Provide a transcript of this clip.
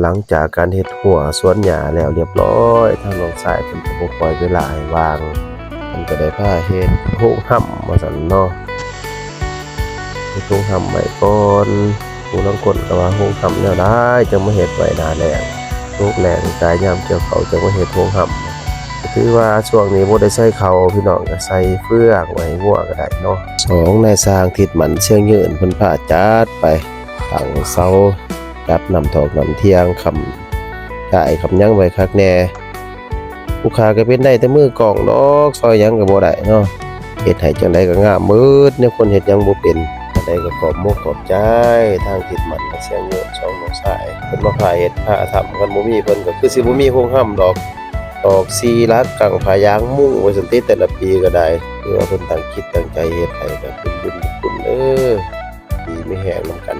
หลังจากการเฮ็ดหัวสวนหญ้าแล้วเรียบร้อยทางน้องสายเพิ่นก็บ่ปล่อยเวลาให้ว่างเพิ่นก็ได้พาเฮ็ดโฮงห่ำว่าซั่นเนาะเฮ็ดโฮงห่ำไว้ก่อนผู้ลางคนก็ว่าโฮงห่ำแนวใดจังมาเฮ็ดไว้หน้าแล้งลูกแล้งกายยามเกี่ยวเขาจังมาเฮ็ดโฮงห่ำก็ถือว่าช่วงนี้บ่ได้ใช้เขาพี่น้องก็ใส่เฟืองไว้งัวก็ได้เนาะสองนายสร้างทิศหมันเชียงยืนเพิ่นพาจัดไปตั้งเสา รับนำถอกนำเที่ยงคำได้คำยังไว้คักแน่ผู้ค้าก็เป็นได้แต่มือกล่องดอกซอยยังก็บ่ได้เนาะเฮ็ดให้จังไดก็งามมืดเนี่ยคนเฮ็ดยังบ่เป็นจังไดก็ขอบมกขอบใจ ทางติดมันก็เสียงเงินสองน้องสายเพิ่นมาพาเฮ็ดพาทำกันบ่มีเพิ่นก็คือสิบ่มีโรงห้ำดอกตอกซีลักกังพายางมุ้งไว้สันติแต่ละปีก็ได้คือว่าเพิ่นตั้งคิดตั้งใจเฮ็ดให้ก็คุณบุญคุณเด้อดีไม่แห้งนํกัน